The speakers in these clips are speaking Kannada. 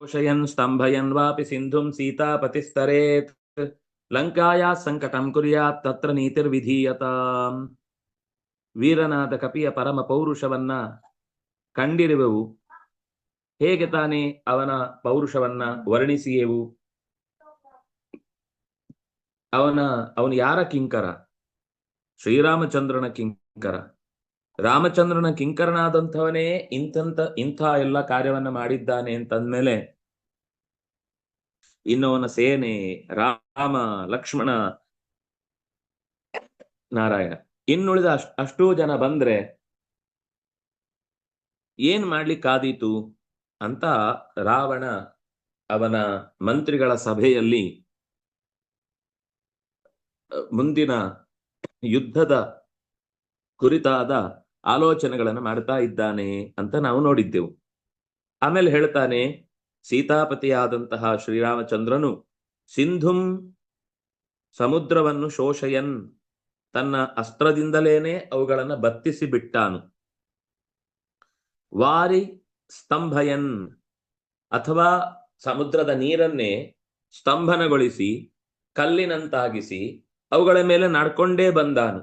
घोषयन् स्तम्भयन् वापि सिन्धुं सीतापतिस्तरेत् ಲಂಕಾಯಾ ಸಂಕಟಂ ಕುರ್ಯಾತ್ ತತ್ರ ನೀತಿರ್ವಿಧೀಯತಾಂ ವೀರನಾದ ಕಪಿಯ ಪರಮ ಪೌರುಷವನ್ನ ಕಂಡಿರುವೆವು ಹೇಗೆ ತಾನೇ ಅವನ ಪೌರುಷವನ್ನ ವರ್ಣಿಸಿಯೆವು ಅವನ ಅವನು ಯಾರ ಕಿಂಕರ ಶ್ರೀರಾಮಚಂದ್ರನ ಕಿಂಕರ ರಾಮಚಂದ್ರನ ಕಿಂಕರನಾದಂಥವನೇ ಇಂಥಂತ ಇಂಥ ಎಲ್ಲ ಕಾರ್ಯವನ್ನ ಮಾಡಿದ್ದಾನೆ ಅಂತಂದ್ಮೇಲೆ ಇನ್ನು ಸೇನೆ ರಾಮ, ಲಕ್ಷ್ಮಣ, ನಾರಾಯಣ. ಇನ್ನುಳಿದ ಅಷ್ಟ್, ಅಷ್ಟೂ ಜನ ಬಂದ್ರೆ ಏನ್ ಮಾಡ್ಲಿಕ್ಕಾದೀತು ಅಂತ ರಾವಣ ಅವನ ಮಂತ್ರಿಗಳ ಸಭೆಯಲ್ಲಿ ಮುಂದಿನ ಯುದ್ಧದ ಕುರಿತಾದ ಆಲೋಚನೆಗಳನ್ನು ಮಾಡ್ತಾ ಇದ್ದಾನೆ ಅಂತ ನಾವು ನೋಡಿದ್ದೆವು. ಆಮೇಲೆ ಹೇಳ್ತಾನೆ ಸೀತಾಪತಿಯಾದಂತಹ ಶ್ರೀರಾಮಚಂದ್ರನು ಸಿಂಧುಂ ಸಮುದ್ರವನ್ನು ಶೋಷಯನ್ ತನ್ನ ಅಸ್ತ್ರದಿಂದಲೇನೆ ಅವುಗಳನ್ನು ಬತ್ತಿಸಿ ಬಿಟ್ಟಾನು ವಾರಿ ಸ್ತಂಭಯನ್ ಅಥವಾ ಸಮುದ್ರದ ನೀರನ್ನೇ ಸ್ತಂಭನಗೊಳಿಸಿ, ಕಲ್ಲಿನಂತಾಗಿಸಿ ಅವುಗಳ ಮೇಲೆ ನಡ್ಕೊಂಡೇ ಬಂದಾನು.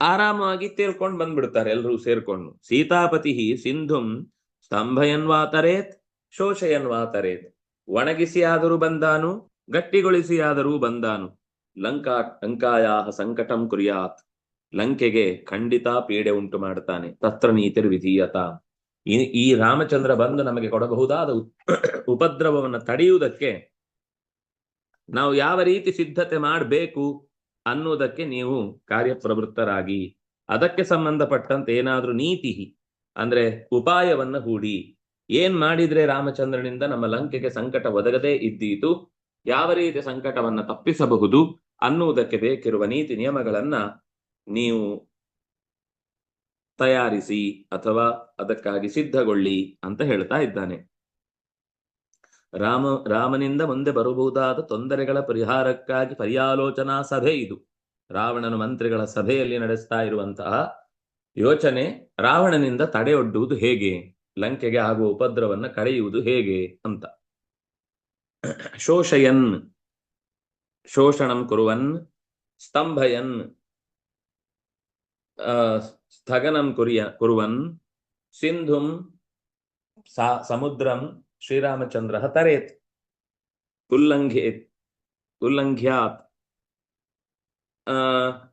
ಆರಾಮಾಗಿ ತೇಲ್ಕೊಂಡು ಬಂದ್ಬಿಡ್ತಾರೆ ಎಲ್ಲರೂ ಸೇರ್ಕೊಂಡು. ಸೀತಾಪತಿ ಸಿಂಧುಂ ಸ್ತಂಭಯನ್ವಾತರೇತ್ ಶೋಷಯನ್ವಾತರೇತ್ ಒಣಗಿಸಿ ಆದರೂ ಬಂದಾನು, ಗಟ್ಟಿಗೊಳಿಸಿಯಾದರೂ ಬಂದಾನು. ಲಂಕಾ, ಲಂಕಾಯಾಹ ಸಂಕಟಂ ಕುರಿಯಾತ್. ಲಂಕೆಗೆ ಖಂಡಿತ ಪೀಡೆ ಉಂಟು ಮಾಡ್ತಾನೆ ತತ್ರ ನೀತಿರ್ ವಿಧೀಯತ. ಈ ರಾಮಚಂದ್ರ ಬಂದು ನಮಗೆ ಕೊಡಬಹುದಾದ ಉಪದ್ರವವನ್ನು ತಡೆಯುವುದಕ್ಕೆ ನಾವು ಯಾವ ರೀತಿ ಸಿದ್ಧತೆ ಮಾಡಬೇಕು ಅನ್ನುವುದಕ್ಕೆ ನೀವು ಕಾರ್ಯಪ್ರವೃತ್ತರಾಗಿ. ಅದಕ್ಕೆ ಸಂಬಂಧಪಟ್ಟಂತೆ ಏನಾದ್ರೂ ನೀತಿ ಅಂದ್ರೆ ಉಪಾಯವನ್ನ ಹೂಡಿ. ಏನ್ ಮಾಡಿದ್ರೆ ರಾಮಚಂದ್ರನಿಂದ ನಮ್ಮ ಲಂಕೆಗೆ ಸಂಕಟ ಒದಗದೇ ಇದ್ದೀತು, ಯಾವ ರೀತಿ ಸಂಕಟವನ್ನ ತಪ್ಪಿಸಬಹುದು ಅನ್ನುವುದಕ್ಕೆ ಬೇಕಿರುವ ನೀತಿ ನಿಯಮಗಳನ್ನ ನೀವು ತಯಾರಿಸಿ ಅಥವಾ ಅದಕ್ಕಾಗಿ ಸಿದ್ಧಗೊಳ್ಳಿ ಅಂತ ಹೇಳ್ತಾ ಇದ್ದಾನೆ. ರಾಮ, ರಾಮನಿಂದ ಮುಂದೆ ಬರಬಹುದಾದ ತೊಂದರೆಗಳ ಪರಿಹಾರಕ್ಕಾಗಿ ಪರ್ಯಾಲೋಚನಾ ಸಭೆ ಇದು. ರಾವಣನ ಮಂತ್ರಿಗಳ ಸಭೆಯಲ್ಲಿ ನಡೆಸ್ತಾ ಇರುವಂತಹ ಯೋಚನೆ, ರಾವಣನಿಂದ ತಡೆಯೊಡ್ಡುವುದು ಹೇಗೆ? ಲಂಕೆಗೆ ಆಗುವ ಉಪದ್ರವನ್ನ ಕರೆಯುವುದು ಹೇಗೆ? ಅಂತ. ಶೋಷಯನ್, ಶೋಷಣಂ ಕುರುವನ್, ಸ್ತಂಭಯನ್ ಸ್ಥಗನಂ ಕುರಿಯ, ಕುರುವನ್, ಸಿಂಧುಂ ಸಮುದ್ರಂ, ಶ್ರೀರಾಮಚಂದ್ರ ತರೇತ್ ಉಲ್ಲಂಘೇತ್ ಉಲ್ಲಂಘ್ಯಾತ್.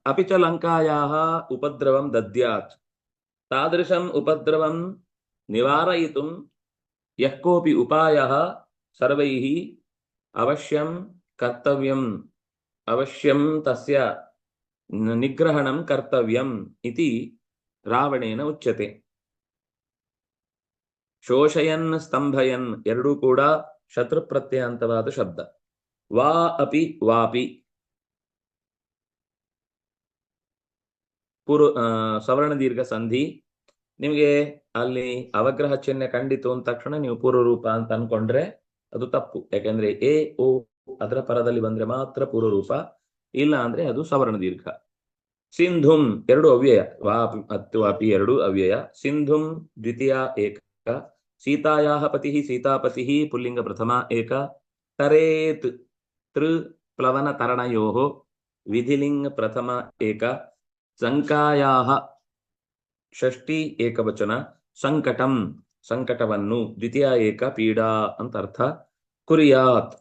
అపి చ లంకాయా ఉపద్రవం దద్యాత్. తాదృశం ఉపద్రవం నివారయితుం యఃకోపి ఉపాయ సర్వై అవశ్యం కర్తవ్యం. అవశ్యం తస్య నిగ్రహణం కర్తవ్యం ఇది రావణేన ఉచ్యతే. శోషయన్ స్తంభయన్ ఎరడూ కూడా ಶತ್ರುಪ್ರತ್ಯಯಾಂತವಾದ ಶಬ್ದ ವಾ ಅಪಿ ವಾಪಿ ಪೂರ್ವ ಸವರ್ಣ ದೀರ್ಘ ಸಂಧಿ. ನಿಮಗೆ ಅಲ್ಲಿ ಅವಗ್ರಹ ಚಿಹ್ನೆ ಕಂಡಿತು ಅಂದ ತಕ್ಷಣ ನೀವು ಪೂರ್ವ ರೂಪ ಅಂತ ಅನ್ಕೊಂಡ್ರೆ ಅದು ತಪ್ಪು. ಯಾಕಂದ್ರೆ ಎ, ಓ, ಅದರ ಪರದಲ್ಲಿ ಬಂದ್ರೆ ಮಾತ್ರ ಪೂರ್ವ ರೂಪ, ಇಲ್ಲ ಅಂದ್ರೆ ಅದು ಸವರ್ಣ ದೀರ್ಘ. ಸಿಂಧುಂ ಎರಡು ಅವ್ಯಯ ಮತ್ತು ವಾಪಿ ಎರಡು ಅವ್ಯಯ. ಸಿಂಧುಂ ದ್ವಿತೀಯ ಏಕ. ಸೀತಾಯಾ ಪತಿ, ಸೀತಾಪತಿ, ಪುಲ್ಲಿಂಗ ಪ್ರಥಮ ಏಕ. ತರೇತ್, ತೃ, ಪ್ಲವನ ತರಣಯೋ ವಿಧಿಲಿಂಗ ಪ್ರಥಮ ಏಕ. ಸಂಕಾಯಾಹ. ಷಷ್ಠಿ ಏಕವಚನ, ಸಂಕಟಂ, ಸಂಕಟವನ್ನು, ದ್ವಿತೀಯ ಏಕ ಪೀಡಾ ಅಂತ ಅರ್ಥ. ಕುರಿಯಾತ್,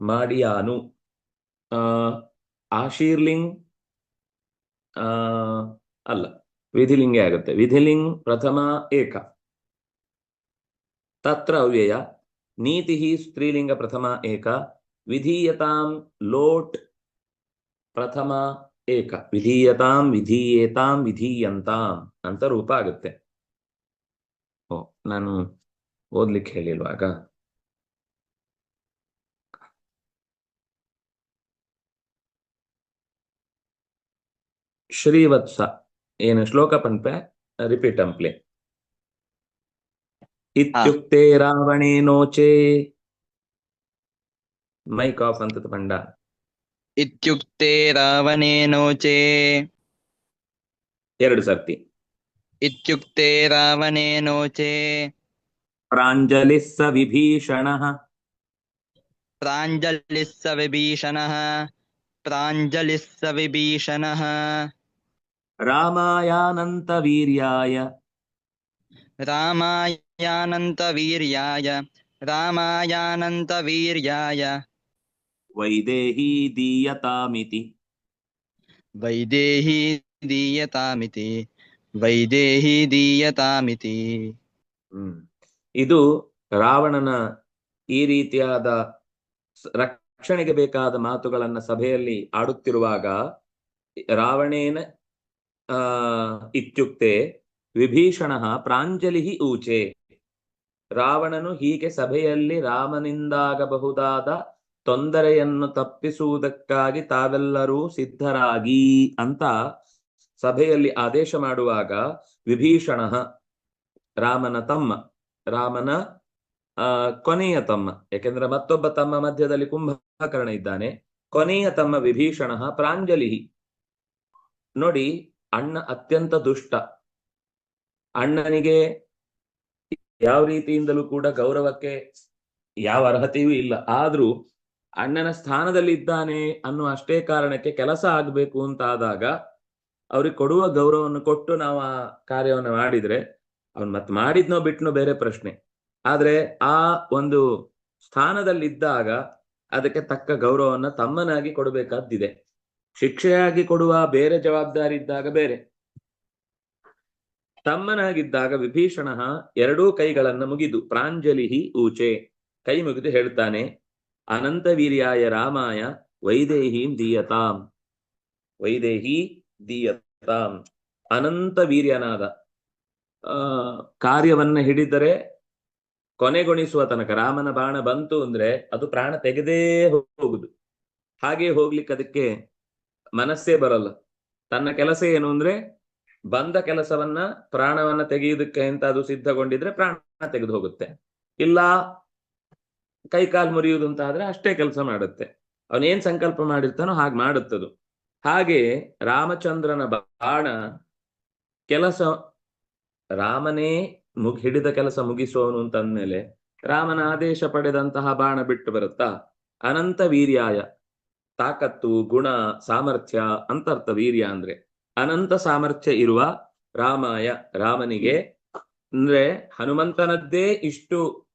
ಮಾಡಿಯಾನು. ಆಶೀರ್ಲಿಂಗ್ ಅಲ್ಲ, ವಿಧಿಲಿಂಗೇ ಆಗುತ್ತೆ. ವಿಧಿಲಿಂಗ್ ಪ್ರಥಮ ಏಕ. ತತ್ರ ಅವ್ಯಯ ನೀತಿ ಸ್ತ್ರೀಲಿಂಗ ಪ್ರಥಮ ಏಕ. ವಿಧೀಯತಾಂ ಲೋಟ್ ಪ್ರಥಮ ಏಕ ವಿಧೀಯತಾಂ ವಿಧೀಯೇತಾಂ ವಿಧೀಯಂತಾಂ ಅಂತ ರೂಪ ಆಗುತ್ತೆ. ಓ, ನಾನು ಓದ್ಲಿಕ್ಕೆ ಹೇಳಿಲ್ವಾಗ? ಶ್ರೀವತ್ಸ, ಏನು ಶ್ಲೋಕ ಪನ್ಪೆ? ರಿಪೀಟ್ ಅಂಪ್ಲೆ. ಇತ್ಯುಕ್ತೆ ರಾವಣೇನೋಚೆ. ಮೈಕ್ ಆಫ್ ಅಂತ ಪಂಡ ಇತ್ಯುಕ್ತೆ ರಾವಣೇನೋಚೆ ಎರಡು ಸರ್ತಿ। ಇತ್ಯುಕ್ತೆ ರಾವಣೇನೋಚೆ ಪ್ರಾಂಜಲಿಃ ಸ ವಿಭೀಷಣಃ ಪ್ರಾಂಜಲಿः स ವಿಭೀಷಣः ಪ್ರಾಂಜಲಿः स ವಿಭೀಷಣः ರಾಮಾಯಾನಂತ ವೀರ್ಯಾಯ ರಾಮಾಯಾನಂತವೀರ್ಯಾಯ ರಾಮಾಯಾನಂತವೀರ್ಯಾಯ ವೈದೇಹೀ ದೀಯತಾಮಿತಿ. ವೈದೇಹಿ ದೀಯತಾಮಿತಿ ವೈದೇಹಿ ದೀಯತಾಮಿತಿ. ಹ್ಮ್. ಇದು ರಾವಣನ ಈ ರೀತಿಯಾದ ರಕ್ಷಣೆಗೆ ಬೇಕಾದ ಮಾತುಗಳನ್ನ ಸಭೆಯಲ್ಲಿ ಆಡುತ್ತಿರುವಾಗ ರಾವಣೇನ ಆ ಇತ್ಯುಕ್ತೆ ವಿಭೀಷಣ ಪ್ರಾಂಜಲಿ ಊಚೆ. ರಾವಣನು ಹೀಗೆ ಸಭೆಯಲ್ಲಿ ರಾಮನಿಂದಾಗಬಹುದಾದ ತೊಂದರೆಯನ್ನು ತಪ್ಪಿಸುವುದಕ್ಕಾಗಿ ತಾವೆಲ್ಲರೂ ಸಿದ್ಧರಾಗಿ ಅಂತ ಸಭೆಯಲ್ಲಿ ಆದೇಶ ಮಾಡುವಾಗ ವಿಭೀಷಣ, ರಾಮನ ತಮ್ಮ, ರಾಮನ ಕೊನೆಯ ತಮ್ಮ ಯಾಕೆಂದ್ರೆ ಮತ್ತೊಬ್ಬ ತಮ್ಮ ಮಧ್ಯದಲ್ಲಿ ಕುಂಭಕರ್ಣ ಇದ್ದಾನೆ, ಕೊನೆಯ ತಮ್ಮ ವಿಭೀಷಣ ಪ್ರಾಂಜಲಿ ನೋಡಿ, ಅಣ್ಣ ಅತ್ಯಂತ ದುಷ್ಟ. ಅಣ್ಣನಿಗೆ ಯಾವ ರೀತಿಯಿಂದಲೂ ಕೂಡ ಗೌರವಕ್ಕೆ ಯಾವ ಅರ್ಹತೆಯೂ ಇಲ್ಲ. ಆದ್ರೂ ಅಣ್ಣನ ಸ್ಥಾನದಲ್ಲಿ ಇದ್ದಾನೆ ಅನ್ನುವ ಅಷ್ಟೇ ಕಾರಣಕ್ಕೆ ಕೆಲಸ ಆಗ್ಬೇಕು ಅಂತ ಆದಾಗ ಅವ್ರಿಗೆ ಕೊಡುವ ಗೌರವವನ್ನು ಕೊಟ್ಟು ನಾವು ಆ ಕಾರ್ಯವನ್ನು ಮಾಡಿದ್ರೆ, ಅವ್ನು ಮತ್ ಮಾಡಿದ್ನೋ ಬಿಟ್ನೋ ಬೇರೆ ಪ್ರಶ್ನೆ. ಆದ್ರೆ ಆ ಒಂದು ಸ್ಥಾನದಲ್ಲಿದ್ದಾಗ ಅದಕ್ಕೆ ತಕ್ಕ ಗೌರವವನ್ನ ತಮ್ಮನಾಗಿ ಕೊಡಬೇಕಾದ್ದಿದೆ. ಶಿಕ್ಷೆಯಾಗಿ ಕೊಡುವ ಬೇರೆ ಜವಾಬ್ದಾರಿ ಇದ್ದಾಗ ಬೇರೆ. ತಮ್ಮನಾಗಿದ್ದಾಗ ವಿಭೀಷಣ ಎರಡೂ ಕೈಗಳನ್ನ ಮುಗಿದು ಪ್ರಾಂಜಲಿಹಿ ಊಚೆ ಕೈ ಮುಗಿದು ಹೇಳ್ತಾನೆ ಅನಂತ ವೀರ್ಯಾಯ ರಾಮಾಯ ವೈದೇಹೀಂ ದೀಯತಾಂ. ವೈದೇಹಿ ದೀಯತಾಂ. ಅನಂತ ವೀರ್ಯನಾದ ಕಾರ್ಯವನ್ನ ಹಿಡಿದರೆ ಕೊನೆಗೊಣಿಸುವ ತನಕ, ರಾಮನ ಬಾಣ ಬಂತು ಅಂದ್ರೆ ಅದು ಪ್ರಾಣ ತೆಗೆದೇ ಹೋಗುದು. ಹಾಗೆ ಹೋಗ್ಲಿಕ್ಕೆ ಅದಕ್ಕೆ ಮನಸ್ಸೇ ಬರಲ್ಲ. ತನ್ನ ಕೆಲಸ ಏನು ಅಂದ್ರೆ ಬಂದ ಕೆಲಸವನ್ನ ಪ್ರಾಣವನ್ನ ತೆಗೆಯುವುದಕ್ಕೆ ಅಂತ ಅದು ಸಿದ್ಧಗೊಂಡಿದ್ರೆ ಪ್ರಾಣ ತೆಗೆದು ಹೋಗುತ್ತೆ. ಇಲ್ಲ ಕೈಕಾಲು ಮುರಿಯುವುದು ಅಂತ ಆದ್ರೆ ಅಷ್ಟೇ ಕೆಲಸ ಮಾಡುತ್ತೆ. ಅವನೇನ್ ಸಂಕಲ್ಪ ಮಾಡಿರ್ತಾನೋ ಹಾಗೆ ಮಾಡುತ್ತದು. ಹಾಗೆ ರಾಮಚಂದ್ರನ ಬಾಣ ಕೆಲಸ, ರಾಮನೇ ಮುಗ್, ಹಿಡಿದ ಕೆಲಸ ಮುಗಿಸುವವನು ಅಂತ ಅಂದ್ಮೇಲೆ ರಾಮನ ಆದೇಶ ಪಡೆದಂತಹ ಬಾಣ ಬಿಟ್ಟು ಬರುತ್ತಾ? ಅನಂತ ವೀರ್ಯಾಯ, ತಾಕತ್ತು, ಗುಣ, ಸಾಮರ್ಥ್ಯ, ಅಂತರ್ಥ ವೀರ್ಯ ಅಂದ್ರೆ ಅನಂತ ಸಾಮರ್ಥ್ಯ ಇರುವ ರಾಮಾಯ, ರಾಮನಿಗೆ ಅಂದ್ರೆ ಹನುಮಂತನದ್ದೇ ಇಷ್ಟು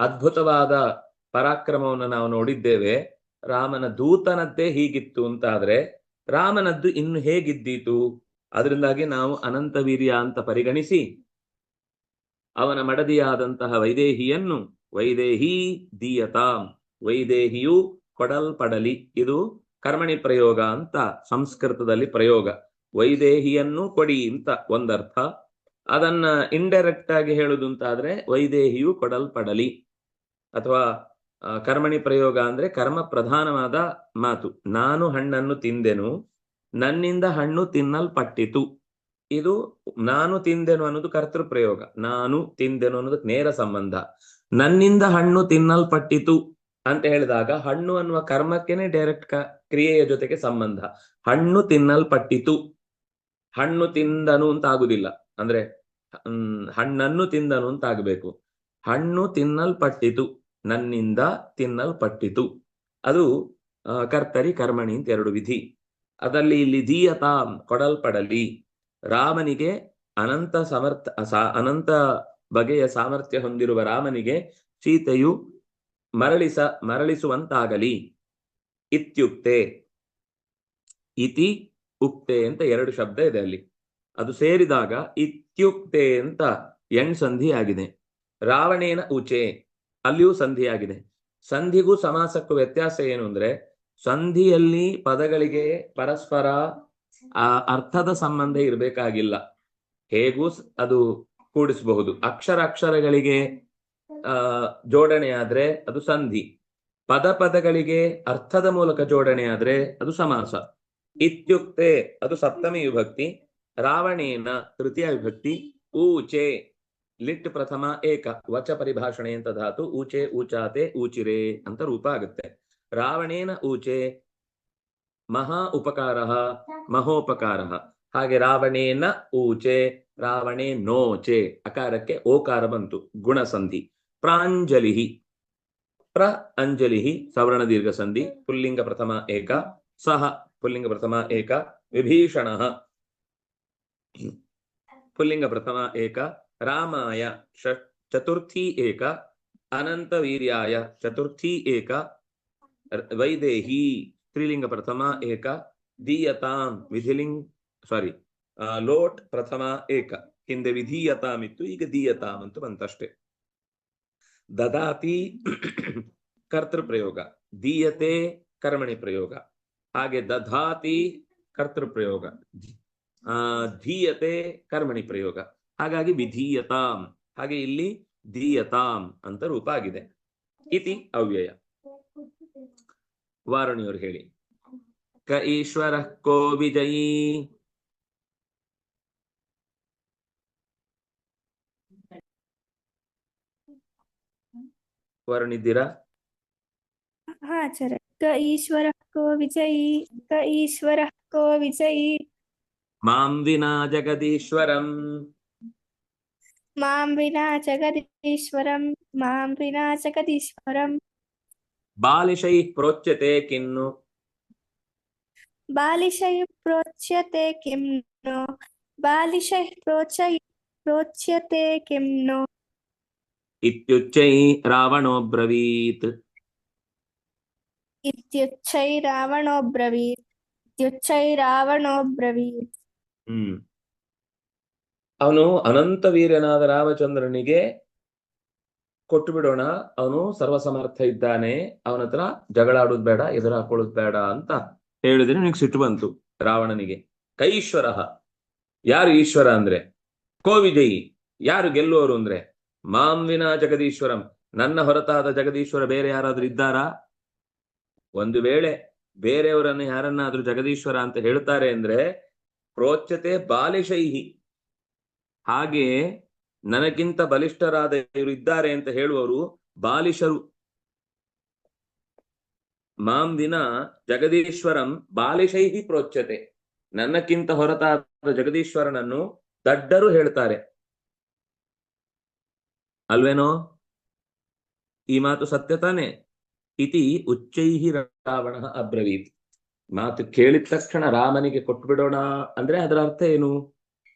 ಅದ್ಭುತವಾದ ಪರಾಕ್ರಮವನ್ನು ನಾವು ನೋಡಿದ್ದೇವೆ. ರಾಮನ ದೂತನದ್ದೇ ಹೀಗಿತ್ತು ಅಂತಾದ್ರೆ, ರಾಮನದ್ದು ಇನ್ನು ಹೇಗಿದ್ದೀತು? ಅದರಿಂದಾಗಿ ನಾವು ಅನಂತ ವೀರ್ಯ ಅಂತ ಪರಿಗಣಿಸಿ, ಅವನ ಮಡದಿಯಾದಂತಹ ವೈದೇಹಿಯನ್ನು, ವೈದೇಹಿ ದೀಯತಾಂ, ವೈದೇಹಿಯು ಕೊಡಲ್ಪಡಲಿ, ಇದು ಕರ್ಮಣಿ ಪ್ರಯೋಗ ಅಂತ ಸಂಸ್ಕೃತದಲ್ಲಿ ಪ್ರಯೋಗ. ವೈದೇಹಿಯನ್ನು ಕೊಡಿ ಅಂತ ಒಂದರ್ಥ. ಅದನ್ನ ಇಂಡೈರೆಕ್ಟ್ ಆಗಿ ಹೇಳುದು ಅಂತಾದ್ರೆ, ವೈದೇಹಿಯು ಕೊಡಲ್ಪಡಲಿ. ಅಥವಾ ಕರ್ಮಣಿ ಪ್ರಯೋಗ ಅಂದ್ರೆ ಕರ್ಮ ಪ್ರಧಾನವಾದ ಮಾತು. ನಾನು ಹಣ್ಣನ್ನು ತಿಂದೆನು, ನನ್ನಿಂದ ಹಣ್ಣು ತಿನ್ನಲ್ಪಟ್ಟಿತು. ಇದು ನಾನು ತಿಂದೆನು ಅನ್ನೋದು ಕರ್ತೃ ಪ್ರಯೋಗ. ನಾನು ತಿಂದೆನು ಅನ್ನೋದಕ್ಕೆ ನೇರ ಸಂಬಂಧ. ನನ್ನಿಂದ ಹಣ್ಣು ತಿನ್ನಲ್ಪಟ್ಟಿತು ಅಂತ ಹೇಳಿದಾಗ ಹಣ್ಣು ಅನ್ನುವ ಕರ್ಮಕ್ಕೆನೆ ಡೈರೆಕ್ಟ್ ಕ್ರಿಯೆಯ ಜೊತೆಗೆ ಸಂಬಂಧ. ಹಣ್ಣು ತಿನ್ನಲ್ಪಟ್ಟಿತು. ಹಣ್ಣು ತಿಂದನು ಅಂತ ಆಗುದಿಲ್ಲ. ಅಂದ್ರೆ ಹಣ್ಣನ್ನು ತಿಂದನು ಅಂತ ಆಗಬೇಕು. ಹಣ್ಣು ತಿನ್ನಲ್ಪಟ್ಟಿತು. ನನ್ನಿಂದ ತಿನ್ನಲ್ಪಟ್ಟಿತು. ಅದು ಕರ್ತರಿ ಕರ್ಮಣಿ ಅಂತ ಎರಡು ವಿಧಿ. ಅದರಲ್ಲಿ ಇಲ್ಲಿ ದೀಯತಾಂ ಕೊಡಲ್ಪಡಲಿ. ರಾಮನಿಗೆ ಅನಂತ ಸಮರ್ಥ ಅನಂತ ಬಗೆಯ ಸಾಮರ್ಥ್ಯ ಹೊಂದಿರುವ ರಾಮನಿಗೆ ಸೀತೆಯು ಮರಳಿಸ, ಮರಳಿಸುವಂತಾಗಲಿ. ಇತ್ಯುಕ್ತೆ. ಇತಿ ಉಕ್ತೆ ಅಂತ ಎರಡು ಶಬ್ದ ಇದೆ ಅಲ್ಲಿ. ಅದು ಸೇರಿದಾಗ ಇತ್ಯುಕ್ತೆ ಅಂತ ಎಣ್ ಸಂಧಿ ಆಗಿದೆ. ರಾವಣೇನ ಉಚೆ. ಅಲ್ಲಿಯೂ ಸಂಧಿಯಾಗಿದೆ. ಸಂಧಿಗೂ ಸಮಾಸಕ್ಕೂ ವ್ಯತ್ಯಾಸ ಏನು ಅಂದ್ರೆ, ಸಂಧಿಯಲ್ಲಿ ಪದಗಳಿಗೆ ಪರಸ್ಪರ ಅರ್ಥದ ಸಂಬಂಧ ಇರಬೇಕಾಗಿಲ್ಲ. ಹೇಗೂ ಅದು ಕೂಡಿಸಬಹುದು. ಅಕ್ಷರ ಅಕ್ಷರಗಳಿಗೆ, ಆ ಜೋಡಣೆ ಆದ್ರೆ ಅದು ಸಂಧಿ. ಪದ ಪದಗಳಿಗೆ ಅರ್ಥದ ಮೂಲಕ ಜೋಡಣೆ ಆದ್ರೆ ಅದು ಸಮಾಸ. ಇತ್ಯುಕ್ತೆ ಅದು ಸಪ್ತಮಿ ವಿಭಕ್ತಿ, ರಾವಣೇನ ತೃತೀಯ ವಿಭಕ್ತಿ, ಊಚೆ ಲಿಟ್ ಪ್ರಥಮ ಏಕ ವಚ ಪರಿಭಾಷಣೆ ಅಂತ ಧಾತು, ಊಚೆ, ಊಚಾತೆ, ಊಚಿರೆ ಅಂತ ರೂಪ ಆಗುತ್ತೆ. ರಾವಣೇನ ಊಚೆ, ಮಹಾ ಉಪಕಾರ, ಮಹೋಪಕಾರ. ಹಾಗೆ ರಾವಣೇನ ಊಚೆ, ರಾವಣೆ ನೋಚೆ, ಅಕಾರಕ್ಕೆ ಓಕಾರ ಬಂತು, ಗುಣಸಂಧಿ. ಪ್ರಾಂಜಲಿ ಪ್ರ ಅಂಜಲಿ ಸವರ್ಣ ದೀರ್ಘ ಸಂಧಿ ಪುಲ್ಲಿಂಗ ಪ್ರಥಮ ಏಕ, ಸಹ ಪುಲ್ಲಿಂಗ ಪ್ರಥಮ ಏಕ, ವಿಭೀಷಣ. ಪುಲ್ಲಿಂಗ ಪ್ರಥಮ ಏಕ ರಾಮಾಯ ಚತುರ್ಥಿ ಏಕ, ಅನಂತ ವೀರ್ಯಾಯ ಚತುರ್ಥಿ ಏಕ ವೈದೇಹಿ ಸ್ತ್ರೀಲಿಂಗ ಪ್ರಥಮ ಏಕ, ದೀಯತಾಂ ವಿಧಿಲಿಂಗ್ ಸಾರಿ ಲೋಟ್ ಪ್ರಥಮ ಏಕ, ಹಿಂದೆ ವಿಧೀಯತಾಂ ಇತ್ತು ಈಗ ದೀಯತಾಂ ಅಂತ ಬಂತಷ್ಟೇ. ದದಾತಿ ಕರ್ತೃಪ್ರಯೋಗ ದೀಯತೆ ಕರ್ಮಣಿ ಪ್ರಯೋಗ, ಹಾಗೆ ದಧಾತಿ ಕರ್ತೃಪ್ರಯೋಗ ಆ ಧೀಯತೆ ಕರ್ಮಣಿ ಪ್ರಯೋಗ. ಹಾಗಾಗಿ ವಿಧೀಯತಾಂ. ಹಾಗೆ ಇಲ್ಲಿ ಧೀಯತಾಂ ಅಂತ ರೂಪ ಆಗಿದೆ. ಇತಿ ಅವ್ಯಯ. ವಾರುಣಿಯವರು ಹೇಳಿ. ಕ ಈಶ್ವರ ಕೋ ವಿಜಯೀ. ವರುಣಿದ್ದೀರಾ? ಹಾ ಆಚಾರ್ಯ. ಕ ಈಶ್ವರ ಕೋ ವಿಜಯೀ. ಕ ಈಶ್ವರ ಕೋ ವಿಜಯೀ. ಮಾಂ ವಿನಾ ಜಗದೀಶ್ವರಂ. ಮಾಂ ವಿನಾ ಜಗದೀಶ್ವರಂ ಮಾಂ ವಿನಾ ಜಗದೀಶ್ವರಂ ಬಾಲಿಶೈ ಪ್ರೋಚ್ಯತೆ ಕಿನ್ನು ಬಾಲಿಶೈ ಪ್ರೋಚ್ಯತೆ ಕಿಂ नो ಬಾಲಿಶೈ ಪ್ರೋಚೈ ಪ್ರೋಚ್ಯತೆ ಕಿಂ नो ಇತ್ಯುಚ್ಚೈ ರಾವಣೋಬ್ರವೀತ್ ಇತ್ಯುಚ್ಚೈ ರಾವಣೋಬ್ರವೀತ್ ಇತ್ಯುಚ್ಚೈ ರಾವಣೋಬ್ರವೀತ್ ಹ್ಮ್ ಅವನು ಅನಂತ ವೀರ್ಯನಾದ ರಾಮಚಂದ್ರನಿಗೆ ಕೊಟ್ಟು ಬಿಡೋಣ ಅವನು ಸರ್ವಸಮರ್ಥ ಇದ್ದಾನೆ. ಅವನ ಹತ್ರ ಬೇಡ ಎದುರು ಹಾಕೊಳ್ಳೋದ್ ಬೇಡ ಅಂತ ಹೇಳಿದ್ರೆ ನಿನಗೆ ಸಿಟ್ಟು ಬಂತು ರಾವಣನಿಗೆ. ಕೈಶ್ವರ. ಯಾರು ಈಶ್ವರ ಅಂದ್ರೆ? ಕೋವಿಜಯಿ ಯಾರು ಗೆಲ್ಲುವರು ಅಂದ್ರೆ? ಮಾಂವಿನ ಜಗದೀಶ್ವರಂ. ನನ್ನ ಹೊರತಾದ ಜಗದೀಶ್ವರ ಬೇರೆ ಯಾರಾದ್ರೂ ಇದ್ದಾರಾ? ಒಂದು ವೇಳೆ ಬೇರೆಯವರನ್ನು ಯಾರನ್ನಾದ್ರೂ ಜಗದೀಶ್ವರ ಅಂತ ಹೇಳ್ತಾರೆ ಅಂದ್ರೆ ಪ್ರೋಚ್ಯತೆ ಬಾಲಿಶೈಹಿ. ಹಾಗೆ ನನಗಿಂತ ಬಲಿಷ್ಠರಾದ ಇವರು ಇದ್ದಾರೆ ಅಂತ ಹೇಳುವವರು ಬಾಲಿಶರು. ಮಾಂ ದಿನ ಜಗದೀಶ್ವರಂ ಬಾಲಿಶೈಹಿ ಪ್ರೋಚ್ಯತೆ. ನನ್ನಕ್ಕಿಂತ ಹೊರತಾದ ಜಗದೀಶ್ವರನನ್ನು ದಡ್ಡರು ಹೇಳ್ತಾರೆ. ಅಲ್ವೇನೋ? ಈ ಮಾತು ಸತ್ಯ ತಾನೆ? ಇತಿ ಉಚ್ಚೈಹಿ ರಾವಣ ಅಬ್ರವೀತ್. ಮಾತು ಕೇಳಿದ ತಕ್ಷಣ ರಾಮನಿಗೆ ಕೊಟ್ಬಿಡೋಣ. ಅಂದ್ರೆ ಅದರ ಅರ್ಥ ಏನು?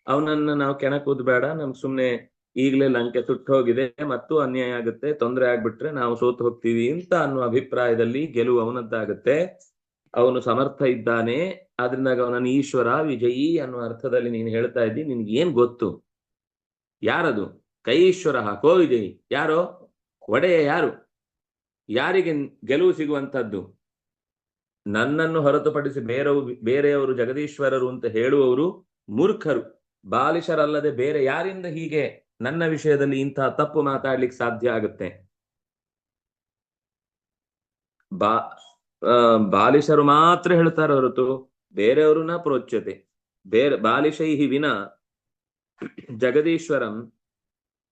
ಅವನನ್ನ ನಾವು ಕೆಣಕ್ ಬೇಡ. ನಮ್ಗೆ ಸುಮ್ನೆ ಈಗಲೇ ಲಂಕೆ ಸುಟ್ಟು ಹೋಗಿದೆ. ಮತ್ತು ಅನ್ಯಾಯ ಆಗುತ್ತೆ. ತೊಂದರೆ ಆಗ್ಬಿಟ್ರೆ ನಾವು ಸೋತು ಹೋಗ್ತೀವಿ ಅಂತ ಅನ್ನುವ ಅಭಿಪ್ರಾಯದಲ್ಲಿ ಗೆಲುವು ಅವನದ್ದಾಗುತ್ತೆ. ಅವನು ಸಮರ್ಥ ಇದ್ದಾನೆ. ಆದ್ರಿಂದ ಅವನನ್ನು ಈಶ್ವರ, ವಿಜಯಿ ಅನ್ನುವ ಅರ್ಥದಲ್ಲಿ ನೀನು ಹೇಳ್ತಾ ಇದ್ದಿ, ನಿನ್ಗೆ ಏನ್ ಗೊತ್ತು? ಯಾರದು? ಕೈಶ್ವರ ಕೋ ವಿಜಯಿ. ಯಾರೋ? ಒಡೆಯ ಯಾರು? ಯಾರಿಗೆ ಗೆಲುವು ಸಿಗುವಂತದ್ದು ನನ್ನನ್ನು ಹೊರತುಪಡಿಸಿ ಬೇರೆಯವರು ಬೇರೆಯವರು ಜಗದೀಶ್ವರರು ಅಂತ ಹೇಳುವವರು ಮೂರ್ಖರು. ಬಾಲಿಶರಲ್ಲದೆ ಬೇರೆ ಯಾರಿಂದ ಹೀಗೆ ನನ್ನ ವಿಷಯದಲ್ಲಿ ಇಂತಹ ತಪ್ಪು ಮಾತಾಡ್ಲಿಕ್ಕೆ ಸಾಧ್ಯ ಆಗುತ್ತೆ? ಬಾ ಬಾಲಿಶರು ಮಾತ್ರ ಹೇಳ್ತಾರೆ ಹೊರತು ಬೇರೆಯವರು ನ ಪ್ರೋಚ್ಯತೆ. ಬೇರೆ, ಬಾಲಿಶೈಹಿ ವಿನ ಜಗದೀಶ್ವರಂ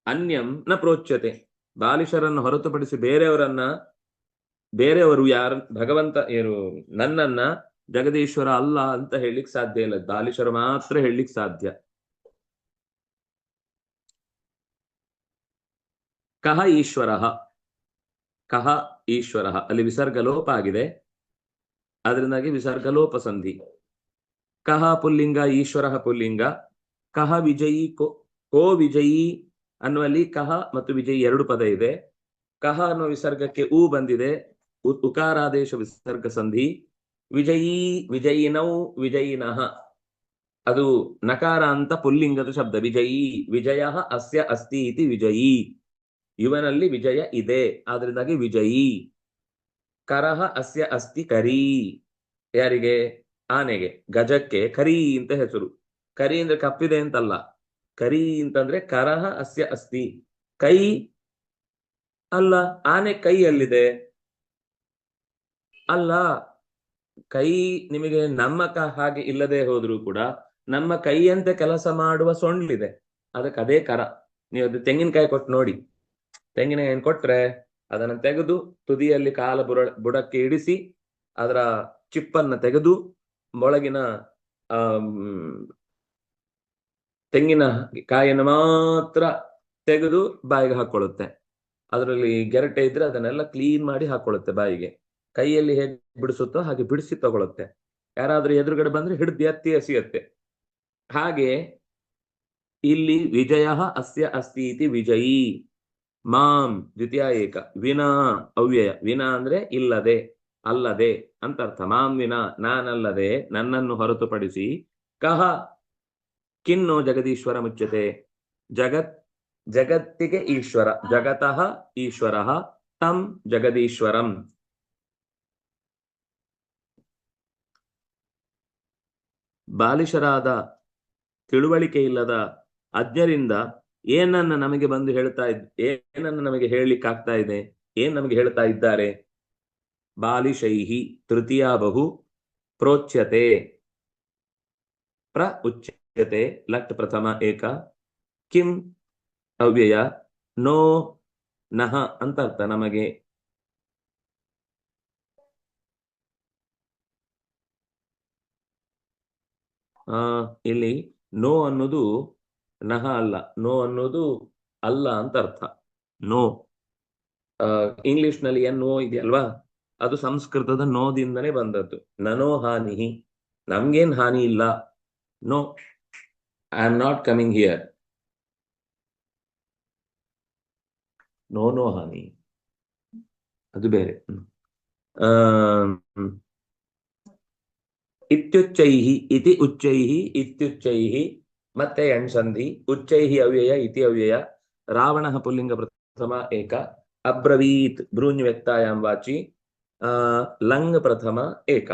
ಅನ್ಯಂ ನ ಪ್ರೋಚ್ಯತೆ. ಬಾಲಿಶರನ್ನು ಹೊರತುಪಡಿಸಿ ಬೇರೆಯವರನ್ನ, ಬೇರೆಯವರು ಯಾರ, ಭಗವಂತ, ಏನು, ನನ್ನನ್ನ ಜಗದೀಶ್ವರ ಅಲ್ಲ ಅಂತ ಹೇಳಲಿಕ್ಕೆ ಸಾಧ್ಯ ಇಲ್ಲ. ಬಾಲಿಶರು ಮಾತ್ರ ಹೇಳಲಿಕ್ಕೆ ಸಾಧ್ಯ. ಕಹ ಈಶ್ವರ. ಕಹ ಈಶ್ವರ. ಅಲ್ಲಿ ವಿಸರ್ಗ ಲೋಪ ಆಗಿದೆ. ಅದರಿಂದಾಗಿ ವಿಸರ್ಗ ಲೋಪ ಸಂಧಿ. ಕಹ ಪುಲ್ಲಿಂಗ ಈಶ್ವರ ಪುಲ್ಲಿಂಗ. ಕಹ ವಿಜಯಿ ಕೋ ಕೋ ವಿಜಯಿ ಅನ್ನುವಲ್ಲಿ ಕಹ ಮತ್ತು ವಿಜಯಿ ಎರಡು ಪದ ಇದೆ. ಕಹ ಅನ್ನುವ ವಿಸರ್ಗಕ್ಕೆ ಊ ಬಂದಿದೆ. ಉಕಾರಾದೇಶ ವಿಸರ್ಗ ಸಂಧಿ. ವಿಜಯೀ, ವಿಜಯಿನೌ, ವಿಜಯಿನಃ. ಅದು ನಕಾರ ಅಂತ ಪುಲ್ಲಿಂಗದ ಶಬ್ದ. ವಿಜಯೀ, ವಿಜಯ ಅಸ್ಯ ಅಸ್ತಿ ಇತಿ ವಿಜಯೀ. ಇವನಲ್ಲಿ ವಿಜಯ ಇದೆ. ಆದ್ರಿಂದಾಗಿ ವಿಜಯಿ. ಕರಹ ಅಸ್ಯ ಅಸ್ತಿ ಕರೀ. ಯಾರಿಗೆ? ಆನೆಗೆ. ಗಜಕ್ಕೆ ಕರಿ ಅಂತ ಹೆಸರು. ಕರಿ ಅಂದ್ರೆ ಕಪ್ಪಿದೆ ಅಂತಲ್ಲ. ಕರಿ ಅಂತಂದ್ರೆ ಕರಹ ಅಸ್ಯ ಅಸ್ತಿ. ಕೈ ಅಲ್ಲ, ಆನೆ ಕೈ ಎಲ್ಲಿದೆ? ಅಲ್ಲ, ಕೈ ನಿಮಗೆ ನಮ್ಮ ಕ ಹಾಗೆ ಇಲ್ಲದೆ ಹೋದ್ರೂ ಕೂಡ ನಮ್ಮ ಕೈಯಂತೆ ಕೆಲಸ ಮಾಡುವ ಸೊಂಡ್ಲಿದೆ. ಅದಕ್ಕೆ ಅದೇ ಕರ. ನೀವು ಅದು ತೆಂಗಿನಕಾಯಿ ಕೊಟ್ಟು ನೋಡಿ. ತೆಂಗಿನಕಾಯಿ ಕೊಟ್ರೆ ಅದನ್ನ ತೆಗೆದು ತುದಿಯಲ್ಲಿ ಕಾಲ ಬುಡ, ಬುಡಕ್ಕೆ ಇಡಿಸಿ ಅದರ ಚಿಪ್ಪನ್ನ ತೆಗೆದು ಒಳಗಿನ ಆ ತೆಂಗಿನ ಕಾಯನ್ನು ಮಾತ್ರ ತೆಗೆದು ಬಾಯಿಗೆ ಹಾಕೊಳ್ಳುತ್ತೆ ಅದರಲ್ಲಿ ಗೆರಟೆ ಇದ್ರೆ ಅದನ್ನೆಲ್ಲ ಕ್ಲೀನ್ ಮಾಡಿ ಹಾಕೊಳ್ಳುತ್ತೆ ಬಾಯಿಗೆ. ಕೈಯಲ್ಲಿ ಹೇಗೆ ಬಿಡಿಸುತ್ತೋ ಹಾಗೆ ಬಿಡಿಸಿ ತಗೊಳುತ್ತೆ. ಯಾರಾದ್ರೂ ಎದುರುಗಡೆ ಬಂದ್ರೆ ಹಿಡಿದು ಎತ್ತಿ ಎಸೆಯುತ್ತೆ. ಹಾಗೆ ಇಲ್ಲಿ ವಿಜಯ ಅಸ್ಯ ಅಸ್ತಿ ಇತಿ ವಿಜಯೀ. ಮಾಂ ದ್ವಿತೀಯ ಏಕ. ವಿನಾ ಅವ್ಯಯ. ವಿನಾ ಅಂದ್ರೆ ಇಲ್ಲದೆ, ಅಲ್ಲದೆ ಅಂತ ಅರ್ಥ. ಮಾಂ ವಿನಾ, ನಾನಲ್ಲದೆ, ನನ್ನನ್ನು ಹೊರತುಪಡಿಸಿ ಕಹ ಕಿನ್ನು ಜಗದೀಶ್ವರ ಮುಚ್ಚತೆ ಜಗತ್, ಜಗತ್ತಿಗೆ ಈಶ್ವರ. ಜಗತಃ ಈಶ್ವರ ತಂ ಜಗದೀಶ್ವರಂ. ಬಾಲಿಶರಾದ ತಿಳುವಳಿಕೆ ಇಲ್ಲದ ಅಜ್ಞರಿಂದ ಏನನ್ನ ನಮಗೆ ಬಂದು ಹೇಳ್ತಾ ಇದ್ ಏನನ್ನ ನಮಗೆ ಹೇಳಲಿಕ್ಕಾಗ್ತಾ ಇದೆ? ಏನ್ ನಮಗೆ ಹೇಳ್ತಾ ಇದ್ದಾರೆ? ಬಾಲಿಶೈಹಿ ತೃತೀಯ ಬಹು ಪ್ರೋಚ್ಯತೆ. ಪ್ರ ಉಚ್ಯತೆ. ಲಟ್ ಪ್ರಥಮ ಏಕ. ಕಿಂ ಅವ್ಯಯ ನೋ ನಹ ಅಂತ ಅರ್ಥ ನಮಗೆ. ಆ, ಇಲ್ಲಿ ನೋ ಅನ್ನೋದು ನಹ ಅಲ್ಲ, ನೋ ಅನ್ನೋದು ಅಲ್ಲ ಅಂತ ಅರ್ಥ. ನೋ. ಇಂಗ್ಲಿಷ್ನಲ್ಲಿ ಏನ್ ನೋ ಇದೆಯಲ್ವಾ? ಅದು ಸಂಸ್ಕೃತದ ನೋದಿಂದನೇ ಬಂದದ್ದು. ನನೋ ಹಾನಿ, ನಮ್ಗೇನ್ ಹಾನಿ ಇಲ್ಲ. No. I am not coming here. No no ಹಾನಿ. ಅದು ಬೇರೆ. ಇತ್ಯುಚ್ಚೈಹಿ ಇತಿ ಉಚ್ಚೈಹಿ ಇತ್ಯುಚ್ಚೈಹಿ ಮತ್ತೆ ಎಣ್ಸಂಧಿ ಉಚ್ಚೈಹಿ ಅವ್ಯಯ ಇತಿ ಅವ್ಯಯ ರಾವಣ ಪುಲ್ಲಿಂಗ ಪ್ರಥಮ ಏಕ ಅಬ್ರವೀತ್ ಬ್ರೂಂಜ್ ವ್ಯಕ್ತಾಯಾಂ ವಾಚಿ ಆ ಲಂಗ್ ಪ್ರಥಮ ಏಕ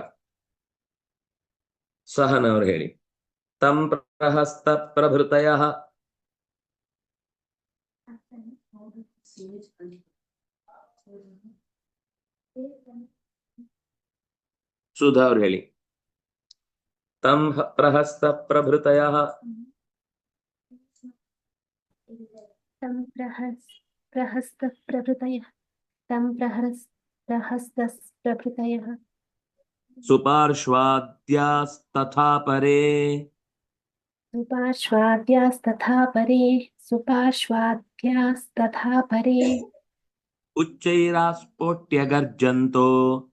ಸಹನವ್ರು ಹೇಳಿ ತಂ ಪ್ರಹಸ್ತ ಪ್ರಭೃತಯ ಸುಧಾ ಅವ್ರು ಹೇಳಿ ತಂ ಹ- ಪ್ರಹಸ್ತ ಪ್ರಭೃತಯ सुपार्श्वाद्यास्तथा परे। सुपार्श्वाद्यास्तथा परे। सुपार्श्वाद्यास्तथा परे। उच्चैरास्फोट्यगर्जन्तो।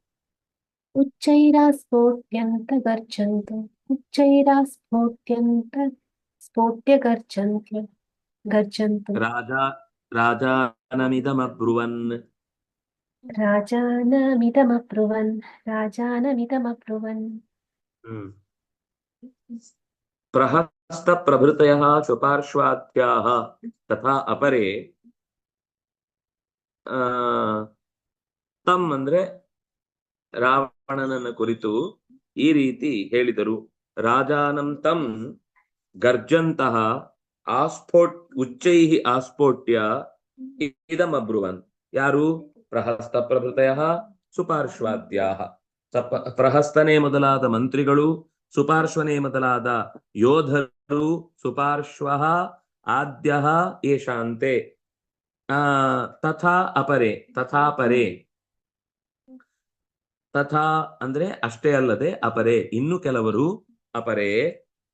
उच्चैरास्फोट्यन्तगर्जन्तो। उच्चैरास्फोट्यन्त स्फोट्यगर्जन्त्य గర్జంతు राजा రాజానమిదమబ్రువన్ రాజానమిదమబ్రువన్ రాజానమిదమబ్రువన్ ప్రహస్త ప్రభృతయ స్వపార్శ్వాఖ్యా తథా ತಮ್ ಅಂದ್ರೆ ರಾವಣನನ್ನ ಕುರಿತು ಈ ರೀತಿ ಹೇಳಿದರು ರಾಜಾನಂ ತಂ ಗರ್ಜಂತಹ ಆಸ್ಫೋಟ್ ಉಚ್ಚೈ ಆಸ್ಫೋಟ್ಯ ಇದಮಬ್ರುವನ್. ಯಾರು? ಪ್ರಹಸ್ತ ಪ್ರಭೃತಯ ಸುಪಾರ್ಶ್ವಾದ್ಯ ಪ್ರಹಸ್ತನೇ ಮೊದಲಾದ ಮಂತ್ರಿಗಳು, ಸುಪಾರ್ಶ್ವನೇ ಮೊದಲಾದ ಯೋಧರು, ಸುಪಾರ್ಶ್ವ ಆದ್ಯ ಆ, ತಥಾ ಅಪರೆ, ತಥಾ ಪರೇ. ತಥಾ ಅಂದ್ರೆ ಅಷ್ಟೇ ಅಲ್ಲದೆ ಅಪರೆ, ಇನ್ನು ಕೆಲವರು ಅಪರೆ,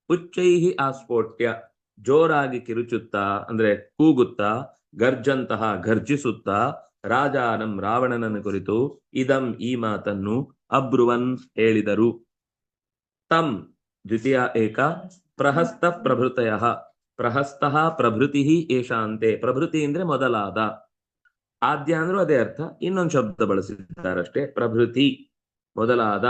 ಉಚ್ಚೈಹಿ ಆಸ್ಫೋಟ್ಯ. ಜೋರಾಗಿ ಕಿರುಚುತ್ತಾ, ಅಂದ್ರೆ ಕೂಗುತ್ತಾ, ಗರ್ಜಂತಹ ಗರ್ಜಿಸುತ್ತಾ ರಾಜಾನಂ ರಾವಣನನ್ನು ಕುರಿತು ಇದಂ ಈ ಮಾತನ್ನು ಅಬ್ರುವನ್ ಹೇಳಿದರು. ತಂ ದ್ವಿತೀಯ ಏಕ ಪ್ರಹಸ್ತ ಪ್ರಭೃತಯ. ಪ್ರಹಸ್ತಃ ಪ್ರಭೃತಿ ಏಷಾಂತೆ. ಪ್ರಭೃತಿ ಅಂದ್ರೆ ಮೊದಲಾದ. ಆದ್ಯ ಅಂದ್ರೂ ಅದೇ ಅರ್ಥ. ಇನ್ನೊಂದು ಶಬ್ದ ಬಳಸಿದ್ದಾರಷ್ಟೇ. ಪ್ರಭೃತಿ, ಮೊದಲಾದ.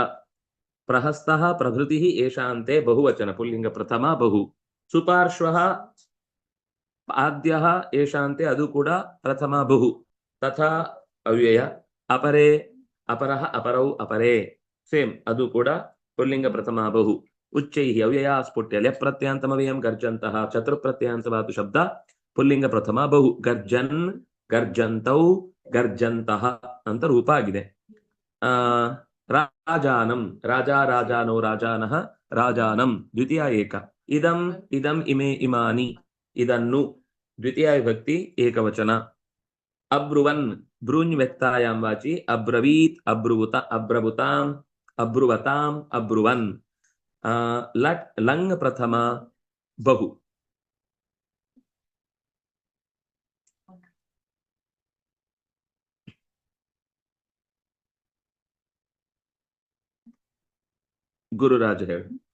ಪ್ರಹಸ್ತಃ ಪ್ರಭೃತಿ ಏಷಾಂತೆ ಬಹುವಚನ. ಪುಲ್ಲಿಂಗ ಪ್ರಥಮ ಬಹು. ಸುಪಾರ್ಶ್ವ ಆದ್ಯ ಏಷಾಂತೆ, ಅದು ಕೂಡ ಪ್ರಥಮ ಬಹು ತಥಾ ಅವ್ಯಯ, ಅಪರೇ, ಅಪರಃ, ಅಪರೌ, ಅಪರೇ. ಸೇಮ್, ಅದು ಕೂಡ ಪುಲ್ಲಿಂಗ ಪ್ರಥಮ ಬಹು ಉಚ್ಚೈ ಅವ್ಯಯ, ಸ್ಫುಟ್ಯ ಲೆ ಪ್ರತ್ಯಾಂತಮವ್ಯಯಂ ಗರ್ಜಂತಹ, ಚತುರ್ ಪ್ರತ್ಯಾಂತವಾದ ಶಬ್ದ, ಪುಲ್ಲಿಂಗ ಪ್ರಥಮ ಬಹು ಗರ್ಜನ್, ಗರ್ಜಂತೌ ಗರ್ಜಂತಹ ಅಂತ ರೂಪ ಆಗಿದೆ. ಆ, ರಾಜಾನಂ, ರಾಜಾ, ರಾಜಾನೋ, ರಾಜಾನಃ, ರಾಜಾನಂ, ದ್ವಿತೀಯ ಏಕ. ఇదం ఇదం ఇమే ఇమాని ఇదన్ను ద్వితీయ విభక్తి ఏకవచన. అబ్రువన్ బ్రూన్ వ్యక్తాయాం వాచి అబ్రవీత్ అబ్రువుత అబ్రవుతాం అబ్రువతాం అబ్రువన్. లట్ లంగ్ ప్రథమ బహు. గురురాజు హేడు.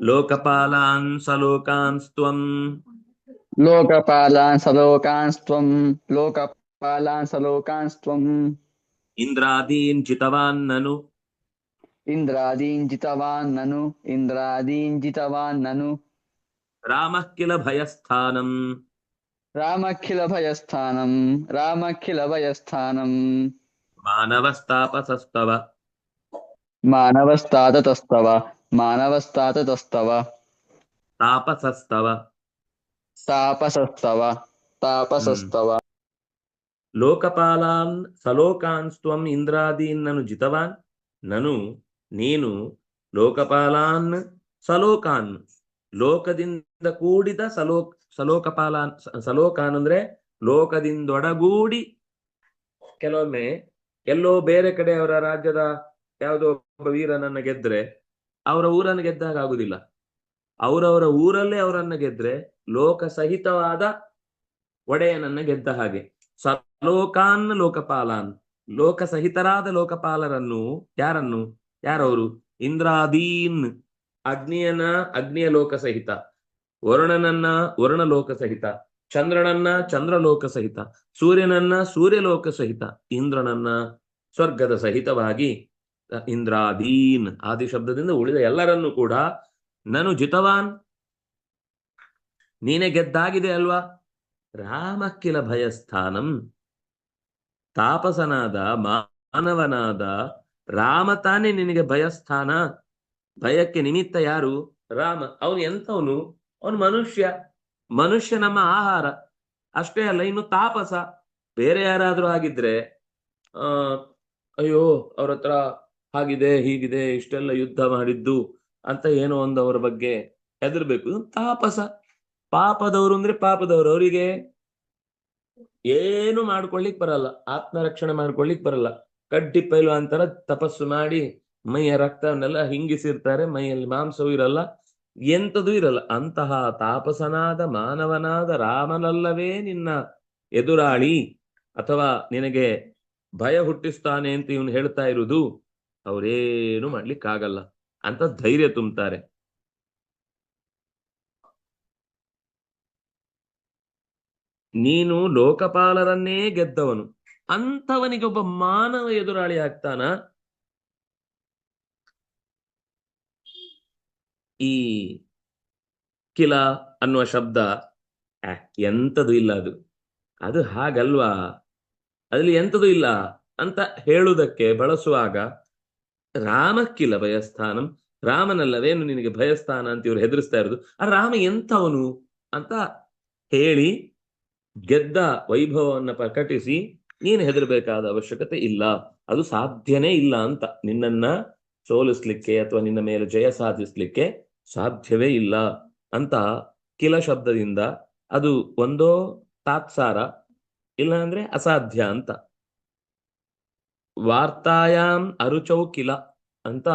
లోకపాలాన్ సలోకాంస్త్వం లోకపాలాన్ సలోకాంస్త్వం లోకపాలాన్ సలోకాంస్త్వం ఇంద్రాదీన్ జితవాన్ నను ఇంద్రాదీన్ జితవాన్ నను ఇంద్రాదీన్ జితవాన్ నను రామఖిల భయస్థానం రామఖిల భయస్థానం రామఖిల భయస్థానం మానవస్తాపసస్తవ మానవస్తాదతస్తవ ಮಾನವಸ್ತಾತ ತಸ್ತವ ತಾಪಸಸ್ತವ ತಾಪಸಸ್ತವ ತಾಪಸಸ್ತವ ಲೋಕಪಾಲಾನ್ ಸಲೋಕಾನ್ಸ್ತ್ವಂ ಇಂದ್ರಾದೀನ್ ನನು ಜಿತವಾನ್ ನನು ನೀನು ಲೋಕಪಾಲಾನ್ ಸಲೋಕಾನ್ ಲೋಕದಿಂದ ಕೂಡಿದ ಸಲೋಕ್ ಸಲೋಕಪಾಲಾನ್ ಸಲೋಕಾನ್ ಅಂದ್ರೆ ಲೋಕದಿಂದೊಡಗೂಡಿ ಕೆಲವೊಮ್ಮೆ ಎಲ್ಲೋ ಬೇರೆ ಕಡೆ ಅವರ ರಾಜ್ಯದ ಯಾವುದೋ ಒಬ್ಬ ವೀರ ನನ್ನ ಗೆದ್ರೆ ಅವರ ಊರನ್ನು ಗೆದ್ದಾಗ ಆಗುದಿಲ್ಲ. ಅವರವರ ಊರಲ್ಲೇ ಅವರನ್ನ ಗೆದ್ರೆ ಲೋಕ ಸಹಿತವಾದ ಒಡೆಯನನ್ನ ಗೆದ್ದ ಹಾಗೆ. ಸಲೋಕಾನ್ ಲೋಕಪಾಲಾನ್. ಲೋಕ ಸಹಿತರಾದ ಲೋಕಪಾಲರನ್ನು ಯಾರನ್ನು? ಯಾರವರು? ಇಂದ್ರಾದೀನ್ ಅಗ್ನಿಯನ ಅಗ್ನಿಯ ಲೋಕ ಸಹಿತ ವರುಣನನ್ನ ವರುಣ ಲೋಕ ಸಹಿತ ಚಂದ್ರನನ್ನ ಚಂದ್ರಲೋಕ ಸಹಿತ ಸೂರ್ಯನನ್ನ ಸೂರ್ಯಲೋಕ ಸಹಿತ ಇಂದ್ರನನ್ನ ಸ್ವರ್ಗದ ಸಹಿತವಾಗಿ ಇಂದ್ರಾದೀನ್ ಆದಿ ಶಬ್ದದಿಂದ ಉಳಿದ ಎಲ್ಲರನ್ನು ಕೂಡ ನಾನು ಜಿತವಾನ್. ನೀನೆ ಗೆದ್ದಾಗಿದೆ ಅಲ್ವಾ? ರಾಮಕ್ಕಿಲ ಭಯಸ್ಥಾನಂ. ತಾಪಸನಾದ, ಮಾನವನಾದ ರಾಮ ತಾನೇ ನಿನಗೆ ಭಯಸ್ಥಾನ. ಭಯಕ್ಕೆ ನಿಮಿತ್ತ ಯಾರು? ರಾಮ. ಅವನು ಎಂಥವನು? ಅವನು ಮನುಷ್ಯ. ಮನುಷ್ಯ ನಮ್ಮ ಆಹಾರ. ಅಷ್ಟೇ ಅಲ್ಲ, ಇನ್ನು ತಾಪಸ. ಬೇರೆ ಯಾರಾದ್ರೂ ಆಗಿದ್ರೆ ಅಯ್ಯೋ ಅವ್ರ ಹತ್ರ ಹಾಗಿದೆ, ಹೀಗಿದೆ, ಇಷ್ಟೆಲ್ಲ ಯುದ್ಧ ಮಾಡಿದ್ದು ಅಂತ ಏನೋ ಒಂದು ಅವರ ಬಗ್ಗೆ ಹೆದರ್ಬೇಕು. ತಾಪಸ. ಪಾಪದವರು ಅಂದ್ರೆ ಪಾಪದವರು. ಅವರಿಗೆ ಏನು ಮಾಡ್ಕೊಳ್ಲಿಕ್ ಬರಲ್ಲ. ಆತ್ಮರಕ್ಷಣೆ ಮಾಡ್ಕೊಳ್ಲಿಕ್ ಬರಲ್ಲ. ಕಡ್ಡಿ ಪೈಲು ಅಂತರ ತಪಸ್ಸು ಮಾಡಿ ಮೈಯ ರಕ್ತವನ್ನೆಲ್ಲ ಹಿಂಗಿಸಿರ್ತಾರೆ. ಮೈಯಲ್ಲಿ ಮಾಂಸವೂ ಇರಲ್ಲ. ಎಂತದೂ ಇರಲ್ಲ. ಅಂತಹ ತಾಪಸನಾದ, ಮಾನವನಾದ ರಾಮನಲ್ಲವೇ ನಿನ್ನ ಎದುರಾಳಿ. ಅಥವಾ ನಿನಗೆ ಭಯ ಹುಟ್ಟಿಸ್ತಾನೆ ಅಂತ ಇವನು ಹೇಳ್ತಾ ಇರುವುದು. ಅವರೇನು ಮಾಡ್ಲಿಕ್ಕಾಗಲ್ಲ. ಅಂತ ಧೈರ್ಯ ತುಂಬುತ್ತಾರೆ ನೀನು ಲೋಕಪಾಲರನ್ನೇ ಗೆದ್ದವನು. ಅಂಥವನಿಗೆ ಒಬ್ಬ ಮಾನವ ಎದುರಾಳಿ ಆಗ್ತಾನ? ಈ ಕಿಲ ಅನ್ನುವ ಶಬ್ದ ಎಂಥದು ಇಲ್ಲ ಅದು. ಅದು ಹಾಗಲ್ವಾ? ಅದ್ರಲ್ಲಿ ಎಂತದು ಇಲ್ಲ ಅಂತ ಹೇಳುವುದಕ್ಕೆ ಬಳಸುವಾಗ ರಾಮಕ್ಕಿಲ ಭಯಸ್ಥಾನಂ. ರಾಮನಲ್ಲವೇನು ನಿನಗೆ ಭಯಸ್ಥಾನ ಅಂತ ಇವ್ರು ಹೆದರಿಸ್ತಾ ಇರೋದು. ಆ ರಾಮ ಎಂಥವನು ಅಂತ ಹೇಳಿ ಗೆದ್ದ ವೈಭವವನ್ನು ಪ್ರಕಟಿಸಿ ನೀನು ಹೆದರಬೇಕಾದ ಅವಶ್ಯಕತೆ ಇಲ್ಲ. ಅದು ಸಾಧ್ಯನೇ ಇಲ್ಲ ಅಂತ. ನಿನ್ನನ್ನ ಸೋಲಿಸ್ಲಿಕ್ಕೆ ಅಥವಾ ನಿನ್ನ ಮೇಲೆ ಜಯ ಸಾಧಿಸ್ಲಿಕ್ಕೆ ಸಾಧ್ಯವೇ ಇಲ್ಲ ಅಂತ ಕಿಲ ಶಬ್ದದಿಂದ ಅದು ಒಂದೋ ತಾತ್ಸಾರ ಇಲ್ಲ ಅಂದ್ರೆ ಅಸಾಧ್ಯ ಅಂತ. ವಾರ್ತಾಯಾಮ್ ಅರುಚೌ ಕಿಲ ಅಂತ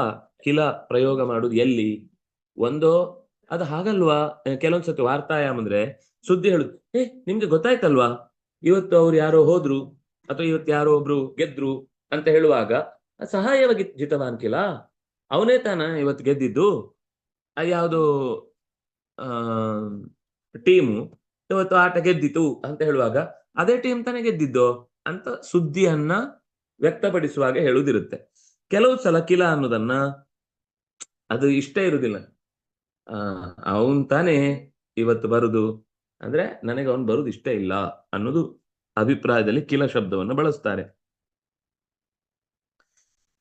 ಕಿಲ ಪ್ರಯೋಗ ಮಾಡುದು ಎಲ್ಲಿ? ಒಂದೋ, ಅದು ಹಾಗಲ್ವಾ? ಕೆಲವೊಂದ್ಸತಿ ವಾರ್ತಾಯಾಮ್ ಅಂದ್ರೆ ಸುದ್ದಿ ಹೇಳುದು ಏ, ನಿಮ್ಗೆ ಗೊತ್ತಾಯ್ತಲ್ವಾ? ಇವತ್ತು ಅವ್ರು ಯಾರೋ ಹೋದ್ರು, ಅಥವಾ ಇವತ್ತು ಯಾರೋ ಒಬ್ರು ಗೆದ್ರು ಅಂತ ಹೇಳುವಾಗ ಸಹಾಯವಾಗಿ ಜಿತವಾನ್ ಕಿಲ? ಅವನೇ ತಾನ ಇವತ್ತು ಗೆದ್ದಿದ್ದು? ಯಾವುದು, ಆ, ಟೀಮು ಇವತ್ತು ಆಟ ಗೆದ್ದಿತು ಅಂತ ಹೇಳುವಾಗ, ಅದೇ ಟೀಮ್ ತಾನೇ ಗೆದ್ದಿದ್ದು ಅಂತ ಸುದ್ದಿಯನ್ನ ವ್ಯಕ್ತಪಡಿಸುವಾಗ ಹೇಳುವುದಿರುತ್ತೆ. ಕೆಲವು ಸಲ ಕಿಲ ಅನ್ನೋದನ್ನ ಅದು ಇಷ್ಟ ಇರುವುದಿಲ್ಲ. ಆ, ಅವನ್ ತಾನೇ ಇವತ್ತು ಬರುದು. ಅಂದ್ರೆ ನನಗೆ ಅವನು ಬರುದು ಇಷ್ಟ ಇಲ್ಲ ಅನ್ನೋದು ಅಭಿಪ್ರಾಯದಲ್ಲಿ ಕಿಲ ಶಬ್ದವನ್ನು ಬಳಸ್ತಾರೆ.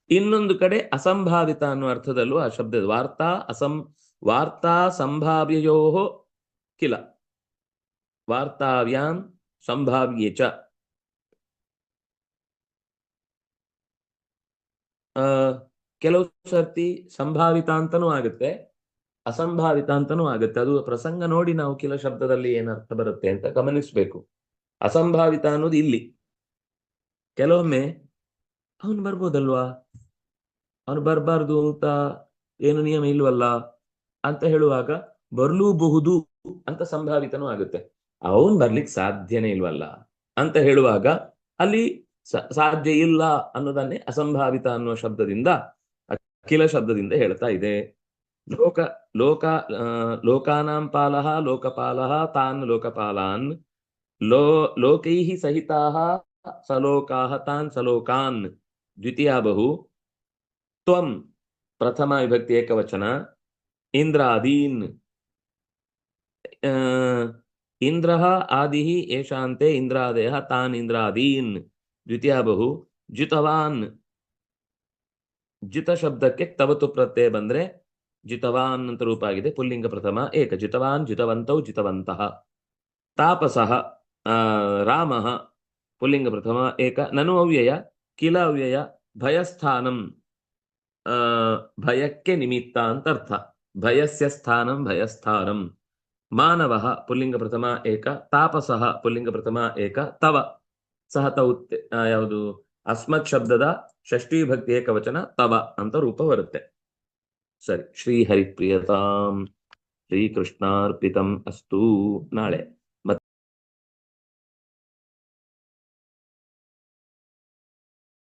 ಇನ್ನೊಂದು ಕಡೆ ಅಸಂಭಾವಿತ ಅನ್ನುವ ಅರ್ಥದಲ್ಲೂ ಆ ಶಬ್ದ. ವಾರ್ತಾ ಅಸಂ, ವಾರ್ತಾ ಸಂಭಾವ್ಯಯೋ ಕಿಲ. ವಾರ್ತಾವ್ಯಾಂ ಸಂಭಾವ್ಯ ಚ ಕೆಲವು ಸರ್ತಿ ಸಂಭಾವಿತ ಅಂತನೂ ಆಗುತ್ತೆ, ಅಸಂಭಾವಿತ ಅಂತನೂ ಆಗುತ್ತೆ. ಅದು ಪ್ರಸಂಗ ನೋಡಿ ನಾವು ಕೆಲ ಶಬ್ದದಲ್ಲಿ ಏನ್ ಅರ್ಥ ಬರುತ್ತೆ ಅಂತ ಗಮನಿಸ್ಬೇಕು. ಅಸಂಭಾವಿತ ಅನ್ನೋದು ಇಲ್ಲಿ. ಕೆಲವೊಮ್ಮೆ ಅವನು ಬರ್ಬೋದಲ್ವಾ? ಅವನು ಬರಬಾರ್ದು ಅಂತ ಏನು ನಿಯಮ ಇಲ್ವಲ್ಲ ಅಂತ ಹೇಳುವಾಗ ಬರ್ಲೂಬಹುದು ಅಂತ ಸಂಭಾವಿತನೂ ಆಗುತ್ತೆ. ಅವನ್ ಬರ್ಲಿಕ್ಕೆ ಸಾಧ್ಯನೇ ಇಲ್ವಲ್ಲ ಅಂತ ಹೇಳುವಾಗ ಅಲ್ಲಿ ಸಾಧ್ಯ ಇಲ್ಲ ಅನ್ನೋದನ್ನೇ ಅಸಂಭಾವಿತ ಅನ್ನುವ ಶಬ್ದದಿಂದ, ಅಖಿಲ ಶಬ್ದದಿಂದ ಹೇಳ್ತಾ ಇದೆ. ಲೋಕ ಲೋಕ ಲೋಕಾನಾಂ ಪಾಲಃ ಲೋಕಪಾಲಹ ತಾನ್ ಲೋಕಪಾಲಾನ್, ಲೋ ಲೋಕೈ ಸಹಿತಾಃ ಸಲೋಕಾ ತಾನ್ ಸಲೋಕಾನ್ ದ್ವಿತೀಯ ಬಹು ತ್ವಂ, ಪ್ರಥಮ ವಿಭಕ್ತಿ ಏಕವಚನ, ಇಂದ್ರಾದೀನ್ ಇಂದ್ರ ಆದಿಃ ಏಷಾಂತೆ ಇಂದ್ರಾದಯ ತಾನ್ ಇಂದ್ರಾದೀನ್ ದ್ವಿತೀಯ ಬಹು ಜಿತವಾನ್. ಜಿತ ಶಬ್ದಕ್ಕೆ ತವತು ಪ್ರತ್ಯಯ ಬಂದ್ರೆ ಜಿತವಾನ್ ಅಂತ ರೂಪ ಆಗಿದೆ ಪುಲ್ಲಿಂಗ ಪ್ರಥಮ ಏಕ ಜಿತವಾನ್ ಜಿತವಂತೌ ಜಿತವಂತಹ ತಾಪಸಃ ಆ, ರಾಮ ಪುಲ್ಲಿಂಗ ಪ್ರಥಮ ಏಕ ನನು ಅವ್ಯಯ ಕಿಲ ಅವ್ಯಯ ಭಯಸ್ಥಾನಂ. ಆ, ಭಯಕ್ಕೆ ನಿಮಿತ್ತ ಅಂತ ಅರ್ಥ. ಭಯಸ್ಯ ಸ್ಥಾನಂ ಭಯಸ್ಥಾನಂ. ಮಾನವ ಪುಲ್ಲಿಂಗ ಪ್ರಥಮ ಏಕ. ತಾಪಸಃ ಪುಲ್ಲಿಂಗ ಪ್ರಥಮ ಏಕ. ತವ. ಸಹ ತೌ ಯಾವುದು? ಅಸ್ಮತ್ ಶಬ್ದದ ಷಷ್ಠಿ ಭಕ್ತಿ ಏಕವಚನ ತವ ಅಂತ ರೂಪ ಬರುತ್ತೆ. ಸರಿ ಶ್ರೀ ಹರಿಪ್ರಿಯತಾಂ ಶ್ರೀಕೃಷ್ಣಾರ್ಪಿತಂ ಅಸ್ತು ನಾಳೆ.